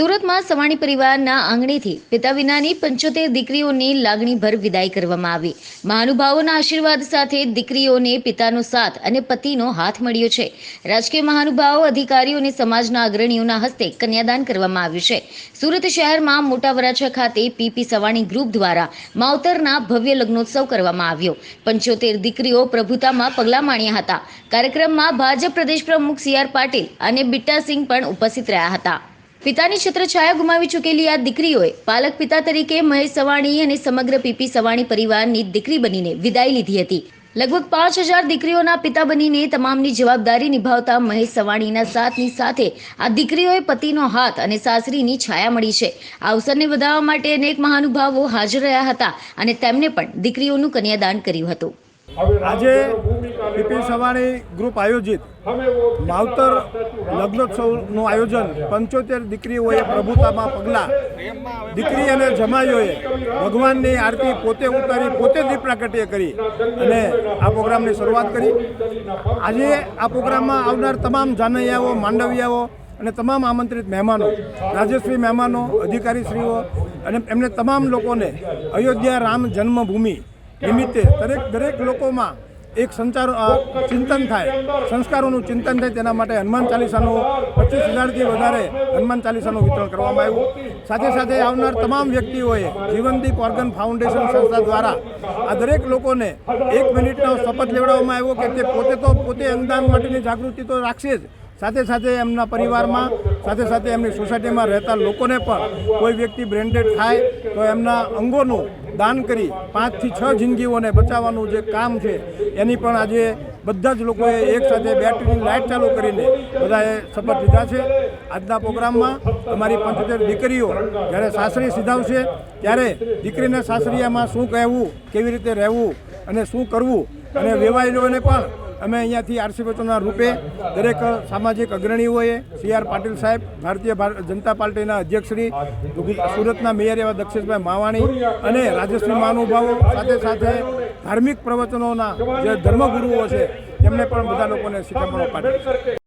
સુરતમાં સવાણી પરિવારના આંગણેથી પિતા વિનાની પંચોતેર દીકરીઓની લાગણીભર વિદાય કરવામાં આવી. મહાનુભાવોના આશીર્વાદ સાથે દીકરીઓને પિતાનો સાથ અને પતિનો હાથ મળ્યો છે. રાજકીય મહાનુભાવો, અધિકારીઓ અને સમાજના અગ્રણીઓના હસ્તે કન્યાદાન કરવામાં આવ્યું છે. સુરત શહેરમાં મોટા વરાછા ખાતે પીપી સવાણી ગ્રુપ દ્વારા માવતરના ભવ્ય લગ્નોત્સવ કરવામાં આવ્યો. પંચોતેર દીકરીઓ પ્રભુતામાં પગલાં માણ્યા હતા. કાર્યક્રમમાં ભાજપ પ્રદેશ પ્રમુખ સી આર પાટીલ અને બિટ્ટા સિંહ પણ ઉપસ્થિત રહ્યા હતા. પિતાની છત્રછાયા ગુમાવી ચૂકેલી આ દીકરીઓએ પાલક પિતા તરીકે મહેશ સવાણી અને સમગ્ર પીપી સવાણી પરિવારની દીકરી બનીને વિદાય લીધી હતી. લગભગ પાંચ હજાર દીકરીઓના પિતા બનીને તમામની જવાબદારી નિભાવતા મહેશ સવાણીના સાથની સાથે આ દીકરીઓએ પતિનો હાથ અને સાસરીની છાયા મળી છે. આ અવસરને વધારવા માટે અનેક મહાનુભાવો હાજર રહ્યા હતા અને તેમને પણ દીકરીઓનું કન્યાદાન કર્યું હતું. આજે પીપી સવાણી ગ્રુપ આયોજિત. માવતર લગ્નોત્સવનું આયોજન પંચોતેર દીકરીઓએ પ્રભુતામાં પગલાં. દીકરી અને જમાઈઓએ ભગવાનની આરતી પોતે ઉતારી પોતે દીપ પ્રાગટ્ય કરી અને આ પ્રોગ્રામની શરૂઆત કરી. આજે આ પ્રોગ્રામમાં આવનાર તમામ જાનૈયાઓ માંડવિયાઓ અને તમામ આમંત્રિત મહેમાનો રાજ્યશ્રી મહેમાનો અધિકારીશ્રીઓ અને એમને તમામ લોકોને અયોધ્યા રામ જન્મભૂમિ નિમિત્તે દરેક દરેક લોકોમાં એક સંચાર ચિંતન થાય. સંસ્કારોનું ચિંતન થાય તેના માટે હનુમાન ચાલીસાનું પચીસ હજારથી વધારે હનુમાન ચાલીસાનું વિતરણ કરવામાં આવ્યું. સાથે સાથે આવનાર તમામ વ્યક્તિઓએ જીવનદીપ ઓર્ગન ફાઉન્ડેશન સંસ્થા દ્વારા આ દરેક લોકોને એક મિનિટનો શપથ લેવડાવવામાં આવ્યો કે તે પોતે તો પોતે અંગદાન માટેની જાગૃતિ તો રાખશે જ. સાથે સાથે એમના પરિવારમાં સાથે સાથે એમની સોસાયટીમાં રહેતા લોકોને પણ કોઈ વ્યક્તિ બ્રેન્ડેડ થાય તો એમના અંગોનું દાન કરી પાંચથી છ જિંદગીઓને બચાવવાનું જે કામ છે, એની પણ આજે બધા જ લોકોએ એકસાથે બેટરીની લાઇટ ચાલુ કરીને બધાએ શપથ લીધા છે. આજના પ્રોગ્રામમાં અમારી પંચોતેર દીકરીઓ જ્યારે સાસરી સીધાવશે, ત્યારે દીકરીને સાસરિયામાં શું કહેવું, કેવી રીતે રહેવું અને શું કરવું અને વેવાયેલોને પણ અમે અહીંયાથી આરસી રૂપે દરેક સામાજિક અગ્રણીઓએ સી આર પાટીલ સાહેબ, ભારતીય જનતા પાર્ટીના અધ્યક્ષશ્રી સુરતના મેયર એવા દક્ષેશભાઈ માવાણી અને રાજશ્રી મહાનુભાવો, સાથે સાથે ધાર્મિક પ્રવચનોના જે ધર્મગુરુઓ છે, તેમને પણ બધા લોકોને શિખામણો પાડી